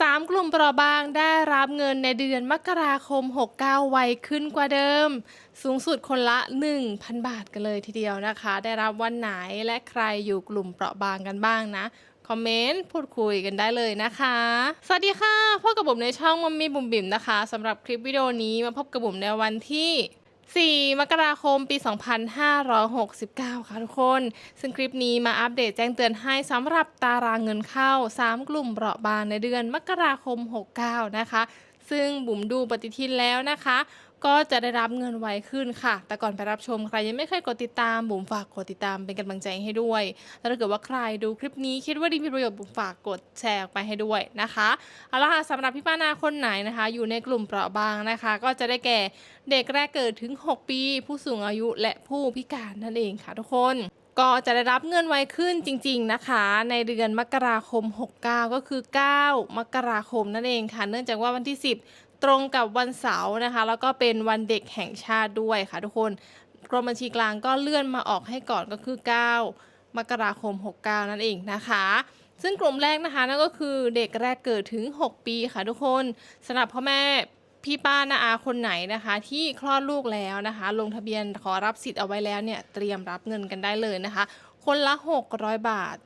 สามกลุ่มเปราะบางได้รับเงินในเดือนมกราคม 69 ไวขึ้นกว่าเดิม สูงสุดคนละ 1,000 บาทกันเลยทีเดียวนะคะ ได้รับวันไหนและใครอยู่กลุ่มเปราะบางกันบ้างนะคอมเมนต์พูดคุยกันได้เลยนะคะ สวัสดีค่ะพบกับผมในช่องมัมมี่บุ๋มบิ๋มนะคะสำหรับคลิปวิดีโอนี้มาพบกับบุ๋มในวันที่ 4 มกราคมปี 2569 ค่ะทุกคน ซึ่งคลิปนี้มาอัปเดตแจ้งเตือนให้สำหรับตารางเงินเข้า 3 กลุ่มเปราะบางในเดือนมกราคม 69 นะคะ ซึ่งบุ๋มดูปฏิทินแล้วนะคะ ก็จะได้รับเงินไวขึ้นค่ะ แต่ก่อนไปรับชมใครยังไม่เคยกดติดตามบุ๋มฝากกดติดตามเป็นกำลังใจให้ด้วย แล้วถ้าเกิดว่าใครดูคลิปนี้คิดว่าดีมีประโยชน์บุ๋มฝากกดแชร์ออกไปให้ด้วยนะคะเอาละค่ะสำหรับพี่ป้านาคนไหนนะคะ อยู่ในกลุ่มเปราะบางนะคะ ก็จะได้แก่เด็กแรกเกิดถึง 6 ปี ผู้สูงอายุและผู้พิการนั่นเองค่ะทุกคน ก็จะได้รับเงินไวขึ้นจริง ๆนะคะ ในเดือนมกราคม 69 ก็คือ 9 มกราคมนั่นเองค่ะ เนื่องจากว่าวันที่ 10 ตรงกับวันเสาร์นะคะ แล้วก็เป็นวันเด็กแห่งชาติด้วยค่ะทุกคนกรมบัญชีกลางก็เลื่อนมาออกให้ก่อนก็คือ 9 มกราคม 69 นั่นเองนะคะ ซึ่งกลุ่มแรกนะคะนั่นก็คือเด็กแรกเกิดถึง 6 ปีค่ะทุกคนสำหรับพ่อแม่ พี่ป้านาอาคนไหนนะคะ ที่คลอดลูกแล้วนะคะ ลงทะเบียนขอรับสิทธิ์เอาไว้แล้วเนี่ยเตรียมรับเงินกันได้เลยนะคะ คนละ 600 บาท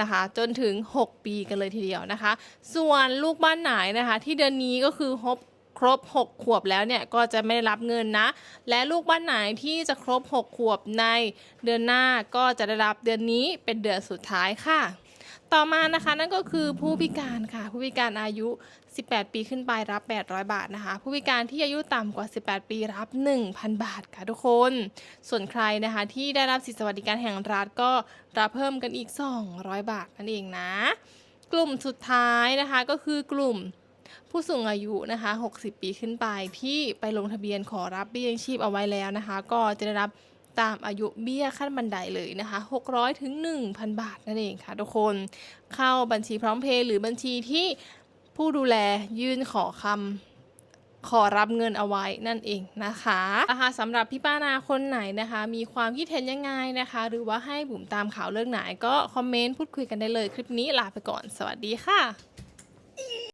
นะคะจนถึง 6 ปีกันเลยทีเดียวนะคะ ส่วนลูกบ้านไหนนะคะ ที่เดือนนี้ก็คือครบครบ 6 ขวบแล้วเนี่ยก็จะไม่ได้รับเงินนะ และลูกบ้านไหนที่จะครบ 6 ขวบในเดือนหน้าก็จะได้รับเดือนนี้เป็นเดือนสุดท้ายค่ะ ต่อมานะคะนั่นก็คือผู้พิการค่ะ ผู้พิการอายุ 18 ปีขึ้นไปรับ 800 บาทนะคะ ผู้พิการที่อายุต่ำกว่า 18 ปีรับ 1,000 บาทค่ะทุกคน ส่วนใครนะคะที่ได้รับสิทธิสวัสดิการแห่งรัฐก็รับเพิ่มกันอีก 200 บาทนั่นเองนะ กลุ่มสุดท้ายนะคะก็คือกลุ่มผู้สูงอายุนะคะ 60 ปีขึ้นไปที่ไปลงทะเบียนขอรับเบี้ยยังชีพเอาไว้แล้วนะคะ ก็จะได้รับ ตามอายุเบี้ยขั้นบันไดเลยนะคะ 600ถึง1,000 บาทนั่นเองค่ะทุกคนเข้าบัญชีพร้อมเพย์หรือบัญชีที่ผู้ดูแลยื่นขอคำขอรับเงินเอาไว้นั่นเองนะคะนะคะสำหรับพี่ป้านาคนไหนนะคะ มีความคิดเห็นยังไงนะคะ หรือว่าให้บุ๋มตามข่าวเรื่องไหนก็คอมเมนต์พูดคุยกันได้เลย คลิปนี้ลาไปก่อน สวัสดีค่ะ